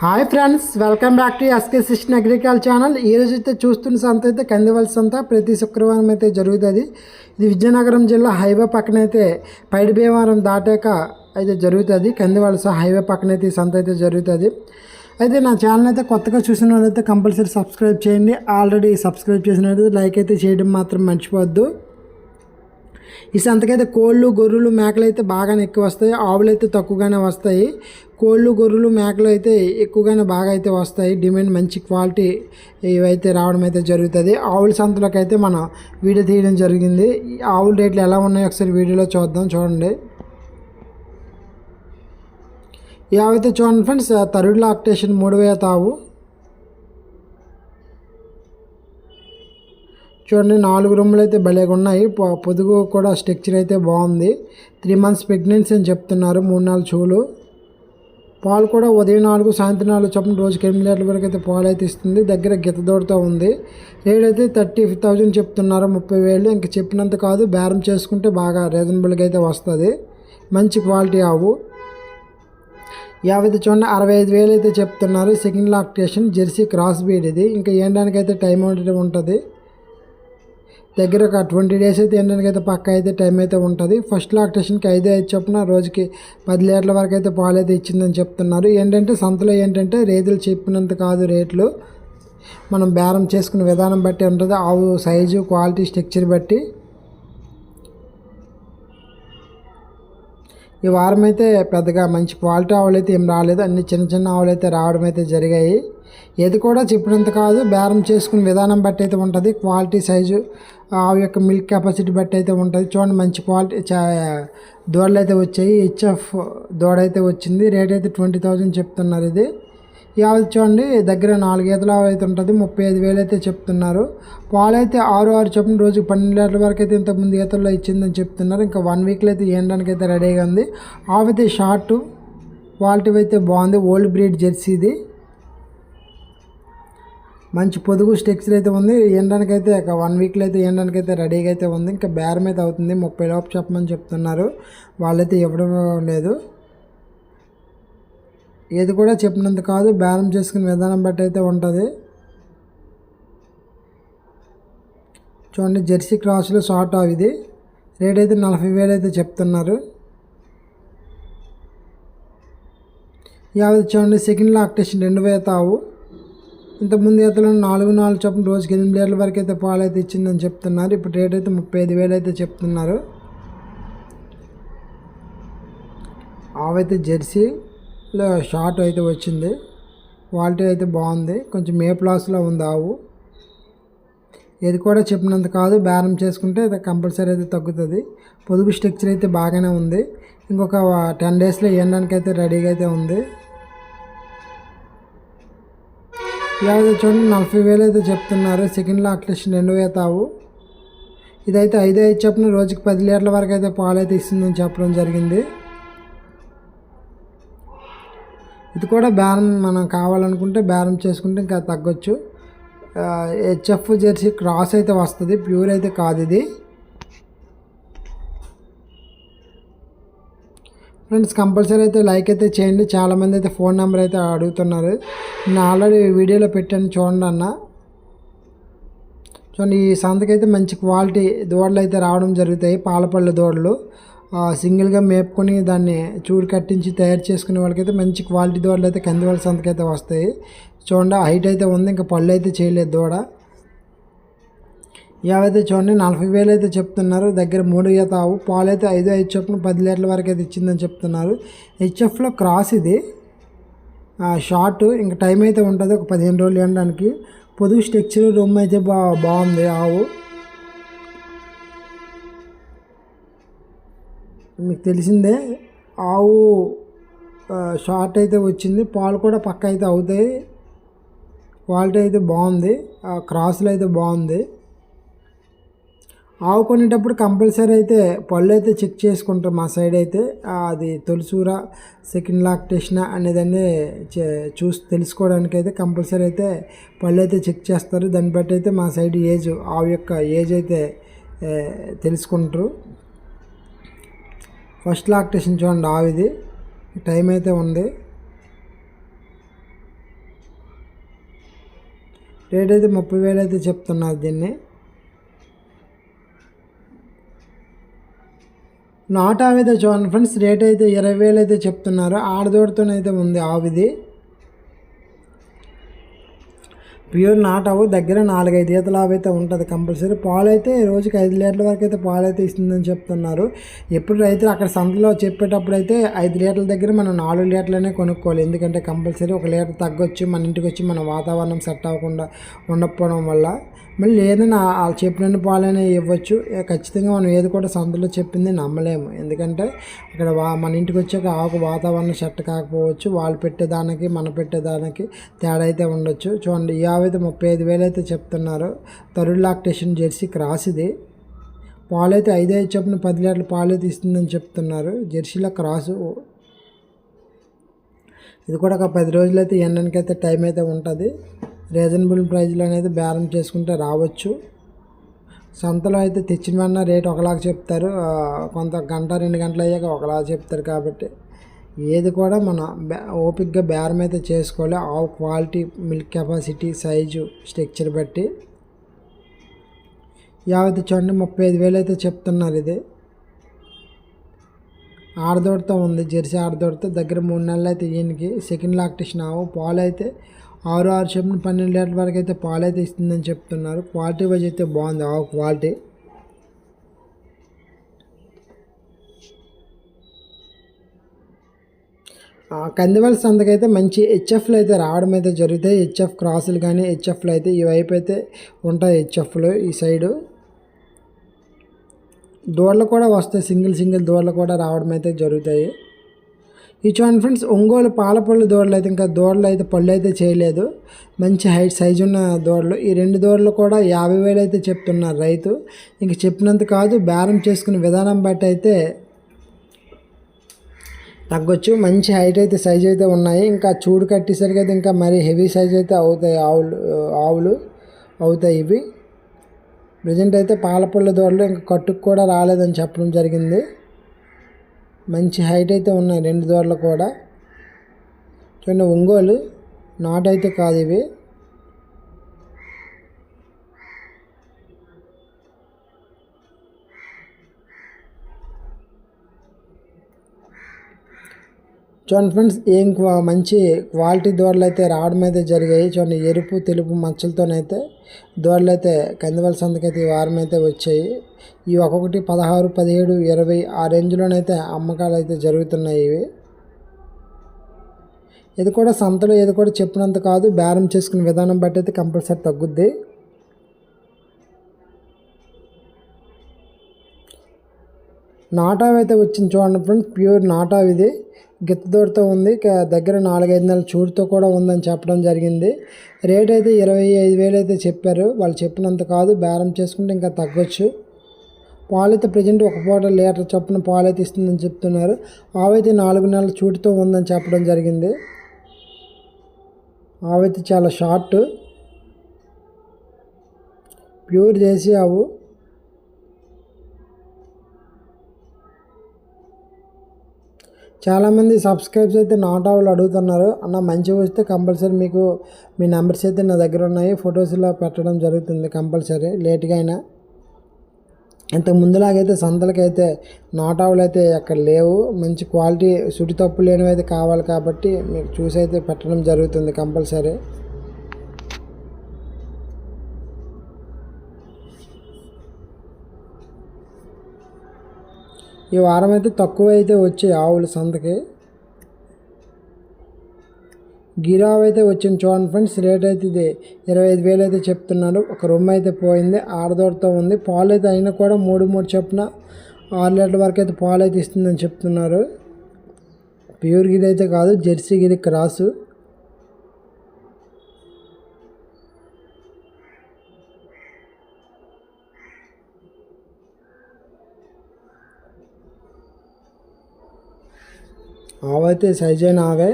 Hi friends welcome back to SK సిస్టన్ agriculture channel ఈరోజు అయితే చూస్తున్న సంత అయితే కందివలస సంత. ప్రతి శుక్రవారం అయితే జరుగుతుంది. ఇది విజయనగరం జిల్లా హైవే పక్కన అయితే పైడి భీమవరం దాటాక అయితే జరుగుతుంది. కందివలస హైవే పక్కన అయితే ఈ సంత అయితే జరుగుతుంది. అయితే నా ఛానల్ అయితే కొత్తగా చూసిన వాళ్ళైతే కంపల్సరీ సబ్స్క్రైబ్ చేయండి. ఆల్రెడీ సబ్స్క్రైబ్ చేసినట్టు లైక్ అయితే చేయడం మాత్రం మర్చిపోవద్దు. ఈ సంతకైతే కోళ్ళు గొర్రెలు మేకలు అయితే బాగానే ఎక్కువ వస్తాయి. ఆవులు అయితే తక్కువగానే వస్తాయి. కోళ్ళు గొర్రెలు మేకలు అయితే ఎక్కువగానే బాగా అయితే వస్తాయి. డిమాండ్ మంచి క్వాలిటీ ఇవైతే రావడం అయితే జరుగుతుంది. ఆవుల సంతలకు అయితే మనం వీడియో తీయడం జరిగింది. ఆవుల రేట్లు ఎలా ఉన్నాయో ఒకసారి వీడియోలో చూద్దాం చూడండి. ఇవైతే చూడండి ఫ్రెండ్స్ తరుడు లాక్టేషన్ మూడు వేల తావు చూడండి నాలుగు రూములు అయితే భలేగా ఉన్నాయి. పొ- పొదుగు కూడా స్ట్రక్చర్ అయితే బాగుంది. త్రీ మంత్స్ ప్రెగ్నెన్సీ అని చెప్తున్నారు మూడు నాలుగు చూలు పాలు కూడా ఉదయం నాలుగు సాయంత్రం నాలుగు చొప్పున రోజుకి ఎనిమిది లీటర్ల వరకు అయితే పాలు అయితే ఇస్తుంది. దగ్గర గిత్తదోడుతో ఉంది. రేట్ అయితే థర్టీ థౌజండ్ చెప్తున్నారు ముప్పై వేలు ఇంక చెప్పినంత కాదు. బేరం చేసుకుంటే బాగా రీజనబుల్గా అయితే వస్తుంది. మంచి క్వాలిటీ ఆవు. యాభై చూడండి అరవై ఐదు వేలు అయితే చెప్తున్నారు. Second lactation Jersey cross breed ఇది. ఇంకా ఏండానికి అయితే టైం ఉంటుంది. దగ్గర ఒక ట్వంటీ డేస్ అయితే తినడానికి అయితే పక్క అయితే టైం అయితే ఉంటుంది. ఫస్ట్ లాక్టేషన్కి ఐదు ఐదు చొప్పున రోజుకి పది లీటర్ల వరకు అయితే పాలు అయితే ఇచ్చిందని చెప్తున్నారు. ఏంటంటే సంతలో ఏంటంటే రేతులు చెప్పినంత కాదు రేట్లు. మనం బేరం చేసుకునే విధానం బట్టి ఉంటుంది. ఆవు సైజు క్వాలిటీ స్ట్రక్చర్ బట్టి. ఈ వారం అయితే పెద్దగా మంచి క్వాలిటీ ఆవులు అయితే ఏం రాలేదు. అన్ని చిన్న చిన్న ఆవులు అయితే రావడం అయితే జరిగాయి. ఏది కూడా చెప్పినంత కాదు బేరం చేసుకునే విధానం బట్టి అయితే ఉంటుంది క్వాలిటీ సైజు ఆవు యొక్క మిల్క్ కెపాసిటీ బట్టి అయితే ఉంటుంది. చూడండి మంచి క్వాలిటీ చా దూడలు అయితే వచ్చాయి హెచ్ఎఫ్ దూడ అయితే వచ్చింది రేట్ అయితే ట్వంటీ థౌజండ్ చెప్తున్నారు ఇది. ఈ ఆవు చూడండి దగ్గర నాలుగు ఈతల ఆవు అయితే ఉంటుంది ముప్పై ఐదు వేలు అయితే చెప్తున్నారు. పాలు అయితే ఆరు ఆరు చొప్పున రోజు పన్నెండు లీటర్ల వరకు అయితే ఇంతకుముందు ఈతల్లో ఇచ్చిందని చెప్తున్నారు. ఇంకా వన్ వీక్లో అయితే ఏండడానికి అయితే రెడీగా ఉంది. ఆవు అయితే షార్ట్ క్వాలిటీ అయితే బాగుంది ఓల్డ్ బ్రీడ్ జెర్సీ ఇది మంచి పొదుగు స్టెక్చర్ అయితే ఉంది. ఎండడానికి అయితే ఒక వన్ వీక్లో అయితే ఎండడానికి అయితే రెడీగా అయితే ఉంది. ఇంకా బేరం అయితే అవుతుంది. ముప్పై లోపు చెప్పమని చెప్తున్నారు. వాళ్ళైతే ఇవ్వడం లేదు. ఏది కూడా చెప్పినంత కాదు. బేరం చేసుకునే విధానం బట్టి అయితే ఉంటుంది. చూడండి జెర్సీ క్రాస్లో షార్ట్ ఆఫ్ ఇది. రేట్ అయితే నలభై వేలు అయితే చెప్తున్నారు. యావత్ చూడండి సెకండ్ లాక్టేషన్ రెండు వేత ఆవు ఇంతకుముందు ఈతలో నాలుగు నాలుగు చొప్పున రోజుకి ఎనిమిది లీటర్ల వరకు అయితే పాలు అయితే ఇచ్చిందని చెప్తున్నారు. ఇప్పుడు రేట్ అయితే ముప్పై ఐదు వేలు అయితే చెప్తున్నారు. ఆవైతే జెర్సీలో షార్ట్ అయితే వచ్చింది. క్వాలిటీ అయితే బాగుంది. కొంచెం మేప్లాస్లో ఉంది ఆవు. ఇది కూడా చెప్పినంత కాదు. బేరం చేసుకుంటే అది కంపల్సరీ అయితే తగ్గుతుంది. పొదుపు స్ట్రక్చర్ అయితే బాగానే ఉంది. ఇంకొక టెన్ డేస్లో ఎండడానికి అయితే రెడీగా అయితే ఉంది. యాభై చూడండి నలభై వేలు అయితే చెప్తున్నారు. సెకండ్ అట్లీస్ట్ రెండు వేల తావు ఇదైతే ఐదు ఐదు రోజుకి పది లీటర్ల వరకు అయితే పాలు అయితే ఇస్తుందని చెప్పడం జరిగింది. ఇది కూడా బేరం మనం కావాలనుకుంటే బేరం చేసుకుంటే ఇంకా తగ్గొచ్చు. హెచ్ఎఫ్ జెర్సీ క్రాస్ అయితే వస్తుంది. ప్యూర్ అయితే కాదు ఇది. ఫ్రెండ్స్ కంపల్సరీ అయితే లైక్ అయితే చేయండి. చాలామంది అయితే ఫోన్ నెంబర్ అయితే అడుగుతున్నారు. నేను ఆల్రెడీ వీడియోలో పెట్టాను చూడండి అన్న. చూడండి ఈ సంతకైతే మంచి క్వాలిటీ దూడలు అయితే రావడం జరుగుతాయి. పాలపళ్ళు దూడలు. సింగిల్గా మేపుకొని దాన్ని చూడు కట్టించి తయారు చేసుకునే వాళ్ళకైతే మంచి క్వాలిటీ దూడలు అయితే కందివాళ్ళ సంతకైతే వస్తాయి. చూడండి హైట్ అయితే ఉంది. ఇంకా పళ్ళు అయితే చేయలేదు దూడ. యావైతే చూడండి నలభై వేలు అయితే చెప్తున్నారు. దగ్గర మూడు ఈత ఆవు పాలు అయితే ఐదు ఐదు చొప్పున పది లీటర్ల వరకు అయితే ఇచ్చిందని చెప్తున్నారు. హెచ్ఎఫ్లో క్రాస్ ఇది. షార్ట్ ఇంకా టైం అయితే ఉంటుంది ఒక పదిహేను రోజులు ఎండడానికి. పొదుగు స్ట్రక్చర్ రూమ్ అయితే బా బాగుంది ఆవు. మీకు తెలిసిందే ఆవు షార్ట్ అయితే వచ్చింది పాలు కూడా పక్క అయితే అవుతాయి. క్వాలిటీ అయితే బాగుంది ఆ, క్రాస్లో అయితే బాగుంది. ఆవు కొనేటప్పుడు కంపల్సరీ అయితే పళ్ళు అయితే చెక్ చేసుకుంటాం మా సైడ్ అయితే. అది తొలిసూర సెకండ్ లాక్టేషన్ అనేదాన్ని చూసి తెలుసుకోవడానికి అయితే కంపల్సరీ అయితే పళ్ళు అయితే చెక్ చేస్తారు. దాన్ని బట్టి అయితే మా సైడ్ ఏజ్ ఆవు యొక్క ఏజ్ అయితే తెలుసుకుంటారు. ఫస్ట్ లాక్టేషన్ చూడండి ఆవిది టైం అయితే ఉంది. రేట్ అయితే ముప్పై వేలు అయితే చెప్తున్నారు దీన్ని. నాట్ ఆవితే చూడండి ఫ్రెండ్స్ రేట్ అయితే ఇరవై వేలు అయితే చెప్తున్నారు. ఆడదోడుతోనైతే ఉంది ఆవిది. ప్యూర్ నాట్ అవ్వు దగ్గర నాలుగైదు ఈతలు అయితే ఉంటుంది కంపల్సరీ. పాలు అయితే రోజుకి ఐదు లీటర్ల వరకు అయితే పాలు అయితే ఇస్తుందని చెప్తున్నారు. ఎప్పుడు రైతులు అక్కడ సంతలో చెప్పేటప్పుడు అయితే ఐదు లీటర్ల దగ్గర మనం నాలుగు లీటర్లనే కొనుక్కోవాలి. ఎందుకంటే కంపల్సరీ ఒక లీటర్ తగ్గొచ్చు మన ఇంటికి వచ్చి మన వాతావరణం సెట్ అవ్వకుండా ఉండకపోవడం వల్ల. మళ్ళీ లేదని వాళ్ళు చెప్పిన పాలైనా ఇవ్వచ్చు. ఖచ్చితంగా మనం ఏది కూడా సంతలో చెప్పింది నమ్మలేము. ఎందుకంటే అక్కడ వా మన ఇంటికి వచ్చాక ఆకు వాతావరణం సెట్ కాకపోవచ్చు. వాళ్ళు పెట్టేదానికి మన పెట్టేదానికి తేడా అయితే ఉండొచ్చు. చూడండి ఈ ఆవైతే ముప్పై ఐదు వేలు అయితే చెప్తున్నారు. తరుడు లాక్టేషన్ జెర్సీ క్రాస్ ఇది పాలైతే ఐదు ఐదు చొప్పున పది లీటర్ల పాలు అయితే ఇస్తుందని చెప్తున్నారు. జెర్సీలో క్రాసు ఇది కూడా ఒక పది రోజులైతే ఎండడానికి అయితే టైం అయితే ఉంటుంది. రీజనబుల్ ప్రైజ్లో అనేది బేరం చేసుకుంటే రావచ్చు. సంతలో అయితే తెచ్చిన వెన్న రేట్ ఒకలాగా చెప్తారు. కొంత గంట రెండు గంటలు అయ్యాక ఒకలాగా చెప్తారు కాబట్టి. ఏది కూడా మన ఓపిక్గా బేరం అయితే చేసుకోవాలి ఆవు quality milk capacity size structure బట్టి. యావత్ చూడండి ముప్పై ఐదు వేలు అయితే చెప్తున్నారు ఇది. ఆడదోడతో ఉంది జెర్సీ ఆడదోడతో. దగ్గర మూడు నెలలు అయితే ఈయనకి. సెకండ్ లాక్టేషన్ ఆవు. పాలు అయితే ఆరు ఆరు చెప్పిన పన్నెండు లీటర్ల వరకు అయితే పాలు అయితే ఇస్తుందని చెప్తున్నారు. క్వాలిటీ వైజ్ అయితే బాగుంది ఆవు క్వాలిటీ. కందివలస సంతకైతే మంచి హెచ్ఎఫ్లు అయితే రావడం అయితే జరుగుతాయి. హెచ్ఎఫ్ క్రాసులు కానీ హెచ్ఎఫ్లు అయితే ఈ వైపు అయితే ఉంటాయి హెచ్ఎఫ్లు ఈ సైడు. దూడలు కూడా వస్తాయి. సింగిల్ సింగిల్ దూడలు కూడా రావడం అయితే జరుగుతాయి. ఈ చూడండి ఫ్రెండ్స్ ఒంగోలు పాలపళ్ళు దూడలు అయితే ఇంకా దూడలు అయితే పళ్ళు అయితే చేయలేదు. మంచి హైట్ సైజు ఉన్న దూడలు. ఈ రెండు దూడలు కూడా యాభై వేలు అయితే చెప్తున్నారు రైతు. ఇంక చెప్పినంత కాదు బేరం చేసుకునే విధానం బట్టి అయితే తగ్గొచ్చు. మంచి హైట్ అయితే సైజ్ అయితే ఉన్నాయి. ఇంకా చూడు కట్టేసరికి అయితే ఇంకా మరీ హెవీ సైజ్ అయితే అవుతాయి ఆవులు ఆవులు అవుతాయి ఇవి. ప్రజెంట్ అయితే పాలపళ్ళ దూడలు ఇంకా కట్టుకు కూడా రాలేదని చెప్పడం జరిగింది. మంచి హైట్ అయితే ఉన్నాయి రెండు దూడలు కూడా. చూడండి ఒంగోలు నాట్ అయితే కాదు ఇవి. చూడండి ఫ్రెండ్స్ ఏం మంచి క్వాలిటీ దోడలు అయితే రావడం అయితే జరిగాయి. చూడండి ఎరుపు తెలుపు మచ్చలతోనైతే దూడలు అయితే కందివల సంతకైతే ఈ వారం అయితే వచ్చాయి. ఈ ఒక్కొక్కటి పదహారు పదిహేడు ఇరవై ఆ రేంజ్లోనైతే అమ్మకాలు అయితే జరుగుతున్నాయి ఇవి. ఇది కూడా సంతలో ఇది కూడా చెప్పినంత కాదు బేరం చేసుకునే విధానం బట్టి అయితే కంపల్సరీ తగ్గుద్ది. నాటావి అయితే వచ్చింది చూడండి ఫ్రెండ్స్ ప్యూర్ నాటావి ఇది. గిత్తదోడితో ఉంది. దగ్గర నాలుగైదు నెలల చూడుతో కూడా ఉందని చెప్పడం జరిగింది. రేట్ అయితే ఇరవై ఐదు వేలు అయితే చెప్పారు. వాళ్ళు చెప్పినంత కాదు. బేరం చేసుకుంటే ఇంకా తగ్గొచ్చు. పాలు అయితే ప్రజెంట్ ఒక పూట లీటర్ చొప్పున పాలు అయితే ఇస్తుందని చెప్తున్నారు. ఆవైతే నాలుగు నెలల చూటితో ఉందని చెప్పడం జరిగింది. ఆవైతే చాలా షార్ట్. ప్యూర్ దేశీ ఆవు. చాలామంది సబ్స్క్రైబ్స్ అయితే నాట్ ఆవులు అడుగుతున్నారు. అన్న మంచిగా వస్తే కంపల్సరీ మీకు మీ నెంబర్స్ అయితే నా దగ్గర ఉన్నాయి. ఫొటోస్లో పెట్టడం జరుగుతుంది కంపల్సరీ. లేట్గా అయినా. ఇంతకు ముందులాగైతే సంతలకైతే నాట్ ఆవులు అయితే అక్కడ లేవు. మంచి క్వాలిటీ సుటి తప్పు లేనివి అయితే కావాలి కాబట్టి మీకు చూసి అయితే పెట్టడం జరుగుతుంది కంపల్సరీ. ఈ వారం అయితే తక్కువ అయితే వచ్చాయి ఆవులు సంతకి. గిరావ్ అయితే వచ్చింది చూడండి ఫ్రెండ్స్ రేట్ అయితే ఇది. ఇరవై ఐదు వేలు అయితే చెప్తున్నారు. ఒక రొమ్మ అయితే పోయింది ఆడదోడతో ఉంది. పాలు అయితే అయినా కూడా మూడు మూడు చొప్పున ఆరు లీటర్ల వరకు అయితే పాలు అయితే ఇస్తుందని చెప్తున్నారు. ప్యూర్ గిరి అయితే కాదు జెర్సీ గిరి క్రాసు. ఆవైతే సైజ్ అయిన ఆవే